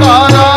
तारा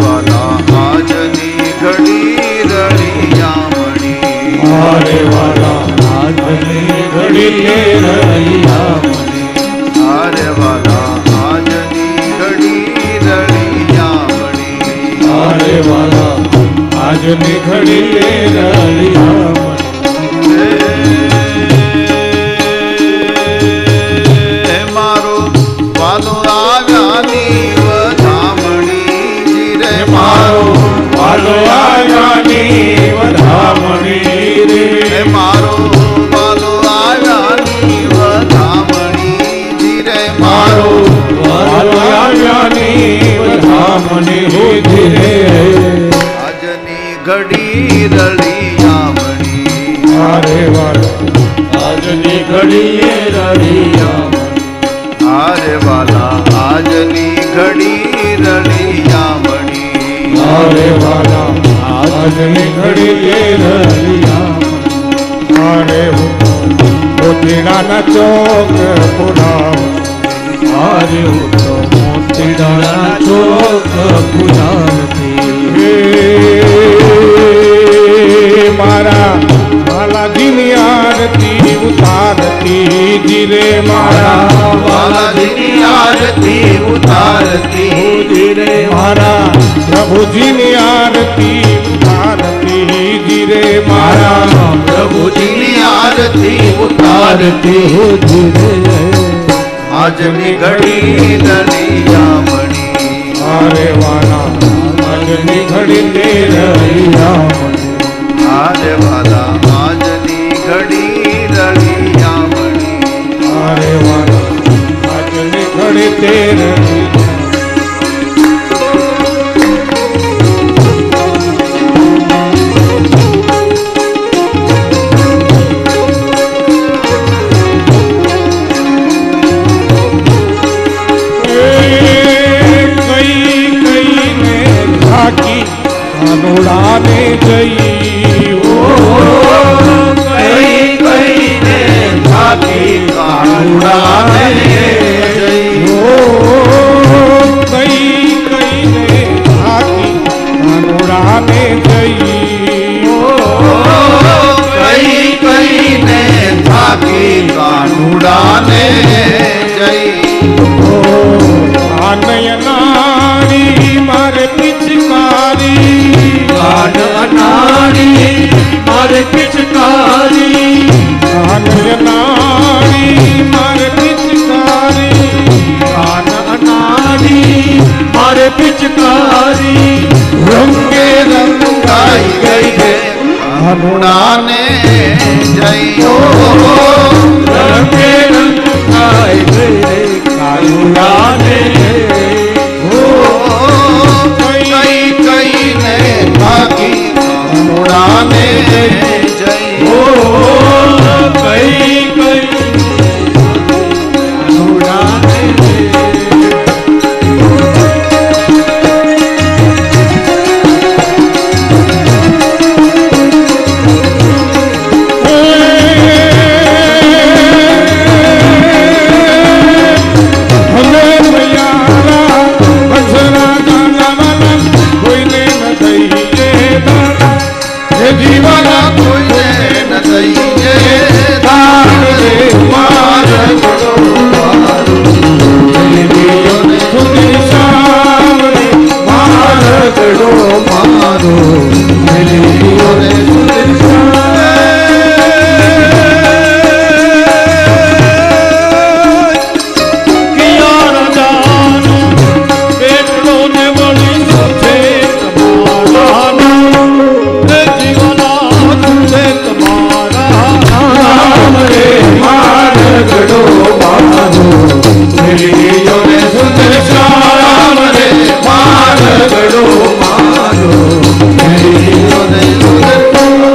વાલા આજની ઘડી રળિયામણી હારે વાલા આજની ઘડી રળિયામણી હારે વાલા આજની ઘડી રળિયામણી હારે વાલા આજની ઘડી રળિયામણી વધામણી ધીરે આજની ઘડી રળિયામણી અરે વાલા આજની ઘડીએ રળિયા આરે વાલા આજની ઘડી રળિયામણી અરે વાલા આજની ઘડીએ રળિયા અરે મોતીડાના टिडड़ा तो मारा वाला दिन आरती उतारती जिरे मारा। वाला दिन आरती उतारती जिरे मारा। प्रभु जी ने उतारती जिरे मारा। प्रभु जी ने आरती उतारती जिरे આજની ઘડી રળિયામણી અરે વાલા આજની ઘડી તે રહ્યા આરે વાલા કાનુડાને જઈ ઓ કઈ કઈને થાકી કાનુડાને કાનુડાને જઈ go.